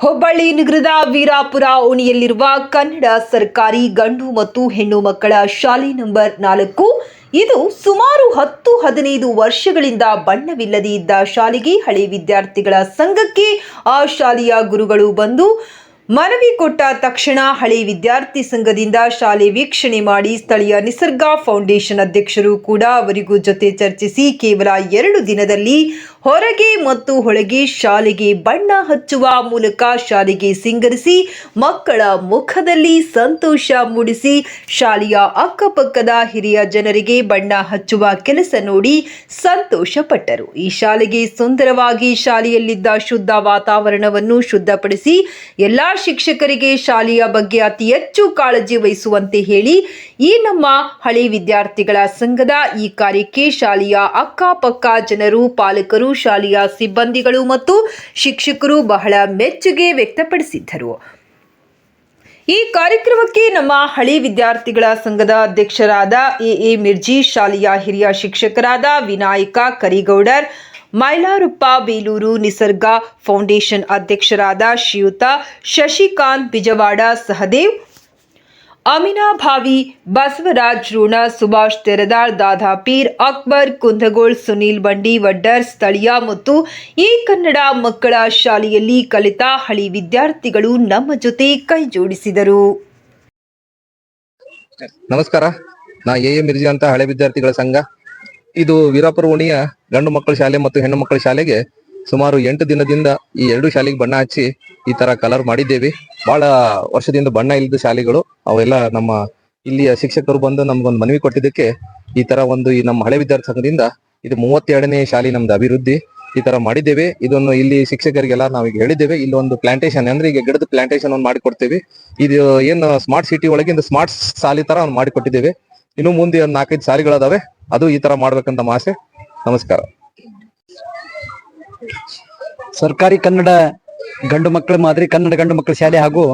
ಹುಬ್ಬಳ್ಳಿ ನಗರದ ವೀರಾಪುರ ಓಣಿಯಲ್ಲಿರುವ ಕನ್ನಡ ಸರ್ಕಾರಿ ಗಂಡು ಮತ್ತು ಹೆಣ್ಣು ಮಕ್ಕಳ ಶಾಲೆ ನಂಬರ್ ನಾಲ್ಕು. ಇದು ಸುಮಾರು ಹತ್ತು ಹದಿನೈದು ವರ್ಷಗಳಿಂದ ಬಣ್ಣವಿಲ್ಲದೆ ಇದ್ದ ಶಾಲೆಗೆ ಹಳೆ ವಿದ್ಯಾರ್ಥಿಗಳ ಸಂಘಕ್ಕೆ ಆ ಶಾಲೆಯ ಗುರುಗಳು ಬಂದು ಮನವಿ ಕೊಟ್ಟ ತಕ್ಷಣ ಹಳೆ ವಿದ್ಯಾರ್ಥಿ ಸಂಘದಿಂದ ಶಾಲೆ ವೀಕ್ಷಣೆ ಮಾಡಿ ಸ್ಥಳೀಯ ನಿಸರ್ಗ ಫೌಂಡೇಶನ್ ಅಧ್ಯಕ್ಷರು ಕೂಡ ಅವರಿಗೂ ಜೊತೆ ಚರ್ಚಿಸಿ ಕೇವಲ ಎರಡು ದಿನದಲ್ಲಿ ಹೊರಗೆ ಮತ್ತು ಹೊಳಗೆ ಶಾಲೆಗೆ ಬಣ್ಣ ಹಚ್ಚುವ ಮೂಲಕ ಶಾಲೆಗೆ ಸಿಂಗರಿಸಿ ಮಕ್ಕಳ ಮುಖದಲ್ಲಿ ಸಂತೋಷ ಮೂಡಿಸಿ ಶಾಲೆಯ ಅಕ್ಕಪಕ್ಕದ ಹಿರಿಯ ಜನರಿಗೆ ಬಣ್ಣ ಹಚ್ಚುವ ಕೆಲಸ ನೋಡಿ ಸಂತೋಷಪಟ್ಟರು. ಈ ಶಾಲೆಗೆ ಸುಂದರವಾಗಿ ಶಾಲೆಯಲ್ಲಿದ್ದ ಶುದ್ಧ ವಾತಾವರಣವನ್ನು ಶುದ್ಧಪಡಿಸಿ ಎಲ್ಲಾ ಶಿಕ್ಷಕರಿಗೆ ಶಾಲೆಯ ಬಗ್ಗೆ ಅತಿ ಹೆಚ್ಚು ಕಾಳಜಿ ವಹಿಸುವಂತೆ ಹೇಳಿ ಈ ನಮ್ಮ ಹಳೆ ವಿದ್ಯಾರ್ಥಿಗಳ ಸಂಘದ ಈ ಕಾರ್ಯಕ್ಕೆ ಶಾಲೆಯ ಅಕ್ಕಪಕ್ಕ ಜನರು, ಪಾಲಕರು ಶಾಲೆಯ ಸಿಬ್ಬಂದಿಗಳು ಮತ್ತು ಶಿಕ್ಷಕರು ಬಹಳ ಮೆಚ್ಚುಗೆ ವ್ಯಕ್ತಪಡಿಸಿದ್ದರು. ಈ ಕಾರ್ಯಕ್ರಮಕ್ಕೆ ನಮ್ಮ ಹಳಿ ವಿದ್ಯಾರ್ಥಿಗಳ ಸಂಘದ ಅಧ್ಯಕ್ಷರಾದ ಎ ಎ ಮಿರ್ಜಿ, ಶಾಲೆಯ ಹಿರಿಯ ಶಿಕ್ಷಕರಾದ ವಿನಾಯಕ ಕರಿಗೌಡರ್, ಮೈಲಾರುಪ್ಪ ಬೇಲೂರು ನಿಸರ್ಗ ಫೌಂಡೇಶನ್ ಅಧ್ಯಕ್ಷರಾದ ಶ್ರೀಯುತ ಶಶಿಕಾಂತ್ ಬಿಜವಾಡ ಸಹದೇವ್ ಅಮಿನಾ ಭಾವಿ, ಬಸವರಾಜ್ ಋಣ ಸುಭಾಷ್ ತೆರದಾಳ್ ದಾದಾಪೀರ್ ಅಕ್ಬರ್, ಕುಂದಗೋಳ್, ಸುನೀಲ್ ಬಂಡಿ, ವಡ್ಡರ್, ಸ್ಥಳೀಯ ಮತ್ತು ಈ ಕನ್ನಡ ಮಕ್ಕಳ ಶಾಲೆಯಲ್ಲಿ ಕಲಿತ ಹಳಿ ವಿದ್ಯಾರ್ಥಿಗಳು ನಮ್ಮ ಜೊತೆ ಕೈ ಜೋಡಿಸಿದರು. ನಮಸ್ಕಾರ. ನಾ ಎ. ಎ. ಮಿರ್ಜಿ ಅಂತ ಹಳೆ ವಿದ್ಯಾರ್ಥಿಗಳ ಸಂಘ. ಇದು ವೀರಾಪುರ ಓಣಿಯ ಗಂಡು ಮಕ್ಕಳ ಶಾಲೆ ಮತ್ತು ಹೆಣ್ಣು ಮಕ್ಕಳ ಶಾಲೆಗೆ ಸುಮಾರು ಎಂಟು ದಿನದಿಂದ ಈ ಎರಡು ಶಾಲೆಗೆ ಬಣ್ಣ ಹಚ್ಚಿ ಈ ತರ ಕಲರ್ ಮಾಡಿದ್ದೇವೆ. ಬಹಳ ವರ್ಷದಿಂದ ಬಣ್ಣ ಇಲ್ಲದ ಶಾಲೆಗಳು, ಅವೆಲ್ಲ ನಮ್ಮ ಇಲ್ಲಿಯ ಶಿಕ್ಷಕರು ಬಂದು ನಮ್ಗೊಂದು ಮನವಿ ಕೊಟ್ಟಿದ್ದಕ್ಕೆ ಈ ತರ ಒಂದು ಈ ನಮ್ಮ ಹಳೆ ವಿದ್ಯಾರ್ಥಿ ಸಂಘದಿಂದ ಇದು ಮೂವತ್ತೆರಡನೇ ಶಾಲೆ ನಮ್ದು ಅಭಿವೃದ್ಧಿ ಈ ತರ ಮಾಡಿದ್ದೇವೆ. ಇದನ್ನು ಇಲ್ಲಿ ಶಿಕ್ಷಕರಿಗೆಲ್ಲ ನಾವೀಗ ಹೇಳಿದ್ದೇವೆ. ಇಲ್ಲಿ ಒಂದು ಪ್ಲಾಂಟೇಶನ್ ಅಂದ್ರೆ ಈಗ ಗಿಡದ ಪ್ಲಾಂಟೇಶನ್ ಒಂದು ಮಾಡಿಕೊಡ್ತೇವೆ. ಇದು ಏನು ಸ್ಮಾರ್ಟ್ ಸಿಟಿ ಒಳಗೆ ಒಂದು ಸ್ಮಾರ್ಟ್ ಶಾಲೆ ತರ ಒಂದು ಮಾಡಿಕೊಟ್ಟಿದ್ದೇವೆ. ಇನ್ನು ಮುಂದೆ ಒಂದು ನಾಲ್ಕೈದು ಶಾಲೆಗಳದಾವೆ. ಅದು ಈ ತರ ಮಾಡ್ಬೇಕಂತ ಮಾಸೆ ನಮಸ್ಕಾರ. ಸರ್ಕಾರಿ ಕನ್ನಡ ಗಂಡು ಮಕ್ಕಳ ಮಾದರಿ, ಕನ್ನಡ ಗಂಡು ಮಕ್ಕಳ ಶಾಲೆ ಹಾಗೂ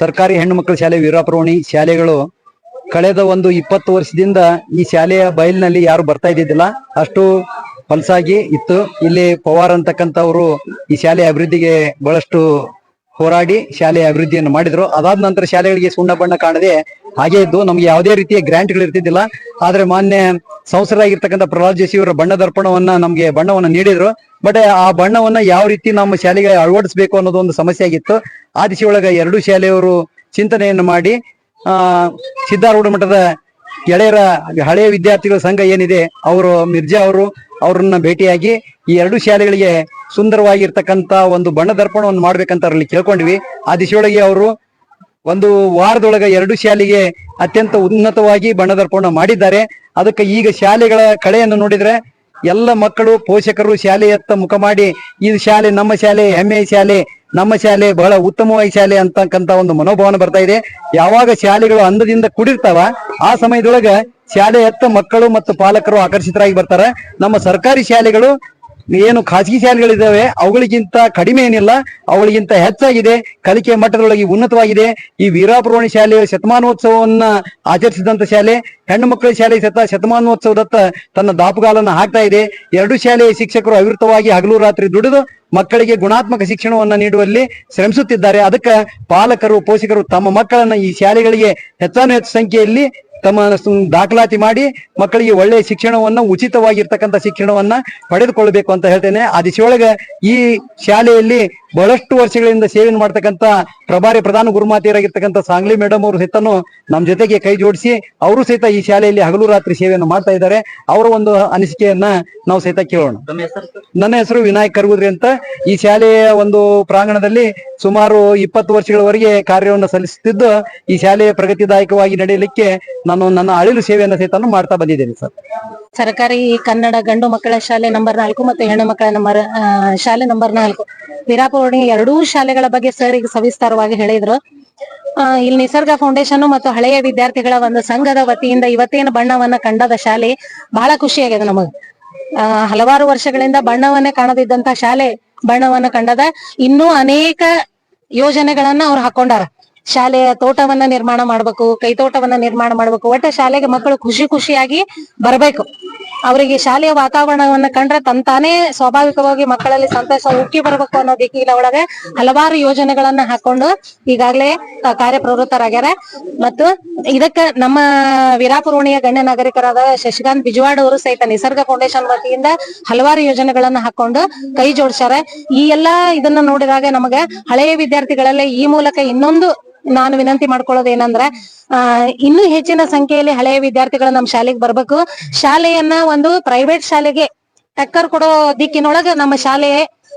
ಸರ್ಕಾರಿ ಹೆಣ್ಣು ಮಕ್ಕಳ ಶಾಲೆ ವೀರಾಪುರವಣಿ ಶಾಲೆಗಳು ಕಳೆದ ಒಂದು ಇಪ್ಪತ್ತು ವರ್ಷದಿಂದ ಈ ಶಾಲೆಯ ಬಯಲಿನಲ್ಲಿ ಯಾರು ಬರ್ತಾ ಇದ್ದಿದ್ದಿಲ್ಲ. ಅಷ್ಟು ಹೊಲಸಾಗಿ ಇತ್ತು. ಇಲ್ಲಿ ಪವಾರ್ ಅಂತಕ್ಕಂಥವ್ರು ಈ ಶಾಲೆಯ ಅಭಿವೃದ್ಧಿಗೆ ಬಹಳಷ್ಟು ಹೋರಾಡಿ ಶಾಲೆಯ ಅಭಿವೃದ್ಧಿಯನ್ನು ಮಾಡಿದ್ರು. ಅದಾದ ನಂತರ ಶಾಲೆಗಳಿಗೆ ಸುಣ್ಣ ಬಣ್ಣ ಕಾಣದೆ ಹಾಗೆ ಇದ್ದು ನಮ್ಗೆ ಯಾವುದೇ ರೀತಿಯ ಗ್ರಾಂಟ್ಗಳು ಇರ್ತಿದ್ದಿಲ್ಲ. ಆದ್ರೆ ಮಾನ್ಯ ಸಂಸದರಾಗಿರ್ತಕ್ಕಂಥ ಪ್ರಹ್ಲಾದ್ ಜೋಶಿ ಅವರ ಬಣ್ಣ ದರ್ಪಣವನ್ನ ನಮ್ಗೆ ಬಣ್ಣವನ್ನ ನೀಡಿದ್ರು. ಬಟ್ ಆ ಬಣ್ಣವನ್ನ ಯಾವ ರೀತಿ ನಮ್ಮ ಶಾಲೆಗೆ ಅಳವಡಿಸಬೇಕು ಅನ್ನೋದು ಒಂದು ಸಮಸ್ಯೆ ಆಗಿತ್ತು. ಆ ದಿಶೆಯೊಳಗೆ ಎರಡು ಶಾಲೆಯವರು ಚಿಂತನೆಯನ್ನು ಮಾಡಿ, ಆ ಸಿದ್ಧಾರೂಢ ಮಠದ ಗೆಳೆಯರ ಹಳೆಯ ವಿದ್ಯಾರ್ಥಿಗಳ ಸಂಘ ಏನಿದೆ, ಅವರು ಮಿರ್ಜಾ ಅವರು ಅವ್ರನ್ನ ಭೇಟಿಯಾಗಿ ಈ ಎರಡು ಶಾಲೆಗಳಿಗೆ ಸುಂದರವಾಗಿರ್ತಕ್ಕಂತ ಒಂದು ಬಣ್ಣ ದರ್ಪಣವನ್ನು ಮಾಡ್ಬೇಕಂತ ಅವರಲ್ಲಿ ಕೇಳ್ಕೊಂಡ್ವಿ. ಆ ದಿಶೆಯೊಳಗೆ ಅವರು ಒಂದು ವಾರದೊಳಗ ಎರಡು ಶಾಲೆಗೆ ಅತ್ಯಂತ ಉನ್ನತವಾಗಿ ಬಣ್ಣದರ್ಪಣ ಮಾಡಿದ್ದಾರೆ. ಅದಕ್ಕೆ ಈಗ ಶಾಲೆಗಳ ಕಳೆಯನ್ನು ನೋಡಿದ್ರೆ ಎಲ್ಲ ಮಕ್ಕಳು, ಪೋಷಕರು ಶಾಲೆಯತ್ತ ಮುಖ ಮಾಡಿ, ಈ ಶಾಲೆ ನಮ್ಮ ಶಾಲೆ, ಹೆಮ್ಮೆ ಶಾಲೆ, ನಮ್ಮ ಶಾಲೆ ಬಹಳ ಉತ್ತಮವಾಗಿ ಶಾಲೆ ಅಂತಕ್ಕಂತ ಒಂದು ಮನೋಭಾವನೆ ಬರ್ತಾ ಇದೆ. ಯಾವಾಗ ಶಾಲೆಗಳು ಅಂದದಿಂದ ಕೂಡಿರ್ತಾವ, ಆ ಸಮಯದೊಳಗ ಶಾಲೆಯತ್ತ ಮಕ್ಕಳು ಮತ್ತು ಪಾಲಕರು ಆಕರ್ಷಿತರಾಗಿ ಬರ್ತಾರೆ. ನಮ್ಮ ಸರ್ಕಾರಿ ಶಾಲೆಗಳು ಏನು ಖಾಸಗಿ ಶಾಲೆಗಳಿದ್ದಾವೆ ಅವುಗಳಿಗಿಂತ ಕಡಿಮೆ ಏನಿಲ್ಲ, ಅವುಗಳಿಗಿಂತ ಹೆಚ್ಚಾಗಿದೆ, ಕಲಿಕೆ ಮಟ್ಟದೊಳಗೆ ಉನ್ನತವಾಗಿದೆ. ಈ ವೀರಾಪುರವಣಿ ಶಾಲೆಯ ಶತಮಾನೋತ್ಸವವನ್ನ ಆಚರಿಸಿದಂತ ಶಾಲೆ, ಹೆಣ್ಣು ಮಕ್ಕಳ ಶಾಲೆ ಸತ ಶತಮಾನೋತ್ಸವದತ್ತ ತನ್ನ ದಾಪುಗಾಲನ್ನ ಹಾಕ್ತಾ ಇದೆ. ಎರಡು ಶಾಲೆಯ ಶಿಕ್ಷಕರು ಅವಿರತವಾಗಿ ಹಗಲು ರಾತ್ರಿ ದುಡಿದು ಮಕ್ಕಳಿಗೆ ಗುಣಾತ್ಮಕ ಶಿಕ್ಷಣವನ್ನ ನೀಡುವಲ್ಲಿ ಶ್ರಮಿಸುತ್ತಿದ್ದಾರೆ. ಅದಕ್ಕೆ ಪಾಲಕರು, ಪೋಷಕರು ತಮ್ಮ ಮಕ್ಕಳನ್ನ ಈ ಶಾಲೆಗಳಿಗೆ ಹೆಚ್ಚಾನು ಹೆಚ್ಚು ಸಂಖ್ಯೆಯಲ್ಲಿ ತಮ್ಮ ದಾಖಲಾತಿ ಮಾಡಿ ಮಕ್ಕಳಿಗೆ ಒಳ್ಳೆಯ ಶಿಕ್ಷಣವನ್ನ, ಉಚಿತವಾಗಿರ್ತಕ್ಕಂಥ ಶಿಕ್ಷಣವನ್ನ ಪಡೆದುಕೊಳ್ಬೇಕು ಅಂತ ಹೇಳ್ತೇನೆ. ಆ ದಿಶೆಯೊಳಗೆ ಈ ಶಾಲೆಯಲ್ಲಿ ಬಹಳಷ್ಟು ವರ್ಷಗಳಿಂದ ಸೇವೆಯನ್ನು ಮಾಡ್ತಕ್ಕಂಥ ಪ್ರಭಾರಿ ಪ್ರಧಾನ ಗುರುಮಾತೆಯರಾಗಿರ್ತಕ್ಕಂಥ ಸಾಂಗ್ಲಿ ಮೇಡಮ್ ಅವರು ಸಹಿತನು ನಮ್ಮ ಜೊತೆಗೆ ಕೈ ಜೋಡಿಸಿ ಅವರು ಸಹಿತ ಈ ಶಾಲೆಯಲ್ಲಿ ಹಗಲು ರಾತ್ರಿ ಸೇವೆಯನ್ನು ಮಾಡ್ತಾ ಇದ್ದಾರೆ. ಅವರ ಒಂದು ಅನಿಸಿಕೆಯನ್ನ ನಾವು ಸಹಿತ ಕೇಳೋಣ. ನನ್ನ ಹೆಸರು ವಿನಾಯಕ್ ಕರ್ಗುದ್ರಿ ಅಂತ. ಈ ಶಾಲೆಯ ಒಂದು ಪ್ರಾಂಗಣದಲ್ಲಿ ಸುಮಾರು ಇಪ್ಪತ್ತು ವರ್ಷಗಳವರೆಗೆ ಕಾರ್ಯವನ್ನು ಸಲ್ಲಿಸುತ್ತಿದ್ದು ಈ ಶಾಲೆಯ ಪ್ರಗತಿದಾಯಕವಾಗಿ ನಡೆಯಲಿಕ್ಕೆ ನಾನು ನನ್ನ ಅಳಿಲು ಸೇವೆಯನ್ನು ಸಹಿತ ಮಾಡ್ತಾ ಬಂದಿದ್ದೇನೆ ಸರ್. ಸರ್ಕಾರಿ ಕನ್ನಡ ಗಂಡು ಮಕ್ಕಳ ಶಾಲೆ ನಂಬರ್ ನಾಲ್ಕು ಮತ್ತು ಹೆಣ್ಣು ಮಕ್ಕಳ ನಂಬರ್ ಶಾಲೆ ನಂಬರ್ ನಾಲ್ಕು. ವೀರಾಪುರಣಿ ಎರಡೂ ಶಾಲೆಗಳ ಬಗ್ಗೆ ಸರ್ ಈಗ ಸವಿಸ್ತಾರವಾಗಿ ಹೇಳಿದ್ರು. ಇಲ್ಲಿ ನಿಸರ್ಗ ಫೌಂಡೇಶನ್ ಮತ್ತು ಹಳೆಯ ವಿದ್ಯಾರ್ಥಿಗಳ ಒಂದು ಸಂಘದ ವತಿಯಿಂದ ಇವತ್ತೇನು ಬಣ್ಣವನ್ನ ಕಂಡದ ಶಾಲೆ ಬಹಳ ಖುಷಿಯಾಗಿದೆ ನಮಗ. ಹಲವಾರು ವರ್ಷಗಳಿಂದ ಬಣ್ಣವನ್ನೇ ಕಾಣದಿದ್ದಂತ ಶಾಲೆ ಬಣ್ಣವನ್ನ ಕಂಡದ ಇನ್ನೂ ಅನೇಕ ಯೋಜನೆಗಳನ್ನ ಅವ್ರು ಹಾಕೊಂಡಾರ. ಶಾಲೆಯ ತೋಟವನ್ನ ನಿರ್ಮಾಣ ಮಾಡ್ಬೇಕು ಕೈತೋಟವನ್ನ ನಿರ್ಮಾಣ ಮಾಡ್ಬೇಕು. ಒಟ್ಟ ಶಾಲೆಗೆ ಮಕ್ಕಳು ಖುಷಿ ಖುಷಿಯಾಗಿ ಬರ್ಬೇಕು. ಅವರಿಗೆ ಶಾಲೆಯ ವಾತಾವರಣವನ್ನ ಕಂಡ್ರೆ ತಂತಾನೇ ಸ್ವಾಭಾವಿಕವಾಗಿ ಮಕ್ಕಳಲ್ಲಿ ಸಂತೋಷ ಉಕ್ಕಿ ಬರಬೇಕು ಅನ್ನೋ ದಿಕ್ಕಿನ ಒಳಗೆ ಹಲವಾರು ಯೋಜನೆಗಳನ್ನ ಹಾಕೊಂಡು ಈಗಾಗಲೇ ಕಾರ್ಯಪ್ರವೃತ್ತರಾಗ್ಯಾರ. ಮತ್ತು ಇದಕ್ಕ ನಮ್ಮ ವೀರಾಪುರೋಣಿಯ ಗಣ್ಯ ನಾಗರಿಕರಾದ ಶಶಿಕಾಂತ್ ಬಿಜವಾಡ್ ಅವರು ಸಹಿತ ನಿಸರ್ಗ ಫೌಂಡೇಶನ್ ವತಿಯಿಂದ ಹಲವಾರು ಯೋಜನೆಗಳನ್ನ ಹಾಕೊಂಡು ಕೈ ಜೋಡಿಸ್ಯಾರ. ಈ ಎಲ್ಲಾ ಇದನ್ನ ನೋಡಿದಾಗ ನಮಗೆ ಹಳೆಯ ವಿದ್ಯಾರ್ಥಿಗಳಲ್ಲೇ ಈ ಮೂಲಕ ಇನ್ನೊಂದು ನಾನು ವಿನಂತಿ ಮಾಡ್ಕೊಳ್ಳೋದು ಏನಂದ್ರೆ ಇನ್ನೂ ಹೆಚ್ಚಿನ ಸಂಖ್ಯೆಯಲ್ಲಿ ಹಳೆಯ ವಿದ್ಯಾರ್ಥಿಗಳು ನಮ್ಮ ಶಾಲೆಗೆ ಬರ್ಬೇಕು. ಶಾಲೆಯನ್ನ ಒಂದು ಪ್ರೈವೇಟ್ ಶಾಲೆಗೆ ಟಕ್ಕರ್ ಕೊಡೋ ದಿಕ್ಕಿನೊಳಗ ನಮ್ಮ ಶಾಲೆ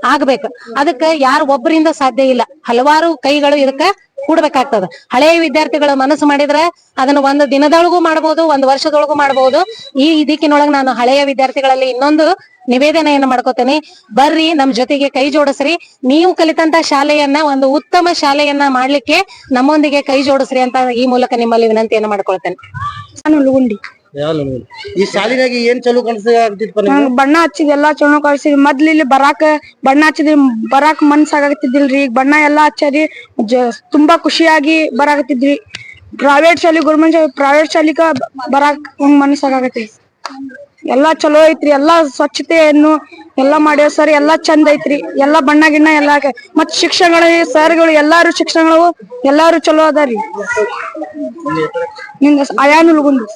ಆಗ್ಬೇಕು. ಅದಕ್ಕ ಯಾರು ಒಬ್ಬರಿಂದ ಸಾಧ್ಯ ಇಲ್ಲ. ಹಲವಾರು ಕೈಗಳು ಇದಕ್ಕ ಕೂಡ್ಬೇಕಾಗ್ತದ. ಹಳೆಯ ವಿದ್ಯಾರ್ಥಿಗಳ ಮನಸ್ಸು ಮಾಡಿದ್ರೆ ಅದನ್ನ ಒಂದು ದಿನದೊಳಗೂ ಮಾಡಬಹುದು ಒಂದ್ ವರ್ಷದೊಳಗೂ ಮಾಡಬಹುದು ಈ ದಿಕ್ಕಿನೊಳಗ ನಾನು ಹಳೆಯ ವಿದ್ಯಾರ್ಥಿಗಳಲ್ಲಿ ಇನ್ನೊಂದು ನಿವೇದನೆಯನ್ನ ಮಾಡ್ಕೋತೇನೆ. ಬರ್ರಿ, ನಮ್ ಜೊತೆಗೆ ಕೈ ಜೋಡಿಸ್ರಿ. ನೀವು ಕಲಿತಂತ ಶಾಲೆಯನ್ನ, ಒಂದು ಉತ್ತಮ ಶಾಲೆಯನ್ನ ಮಾಡ್ಲಿಕ್ಕೆ ನಮ್ಮೊಂದಿಗೆ ಕೈ ಜೋಡಿಸ್ರಿ ಅಂತ ಈ ಮೂಲಕ ನಿಮ್ಮಲ್ಲಿ ವಿನಂತಿಯನ್ನ ಮಾಡ್ಕೊಳ್ತೇನೆ. ನಾನು ಲುಗುಂಡಿ. ಈ ಸಾಲಿನಾಗ ಏನ್ ಚಲೋ ಬಣ್ಣ ಹಚ್ಚಿದ್ ಎಲ್ಲಾ ಚಲೋ ಕಳ್ಸಿರಿ ಮೊದ್ಲ ಇಲ್ಲಿ ಬರಾಕ, ಬಣ್ಣ ಹಚ್ಚಿದ್ರಿ ಬರಾಕ್ ಮನ್ಸ್ ಈಗ ಬಣ್ಣ ಎಲ್ಲಾ ಹಚ್ಚಾರಿ ತುಂಬಾ ಖುಷಿಯಾಗಿ ಬರಾಕತ್ತಿದ್ರಿ. ಪ್ರೈವೇಟ್ ಶಾಲಿ ಗೌರ್ಮೆಂಟ್ ಶಾಲಿ ಪ್ರೈವೇಟ್ ಶಾಲಿಗ ಬರಾಕ್ ಹಂಗ್ ಮನಸ್ ಆಗತ್ತಿ ಎಲ್ಲಾ ಚಲೋ ಐತ್ರಿ. ಎಲ್ಲಾ ಸ್ವಚ್ಛತೆಯನ್ನು ಎಲ್ಲಾ ಮಾಡ್ಯಾವ ಸರ್, ಎಲ್ಲಾ ಚಂದ ಐತ್ರಿ. ಎಲ್ಲಾ ಬಣ್ಣ ಗಿಣ್ಣ ಎಲ್ಲಾ ಮತ್ತ್ ಶಿಕ್ಷಣಗಳು, ಸರ್ಗಳು, ಎಲ್ಲಾರು ಶಿಕ್ಷಣಗಳು ಎಲ್ಲಾರು ಚಲೋ ಅದಾರಿ. ನಿಂದ ಅಯಾನು ಲಗುಂಡಿ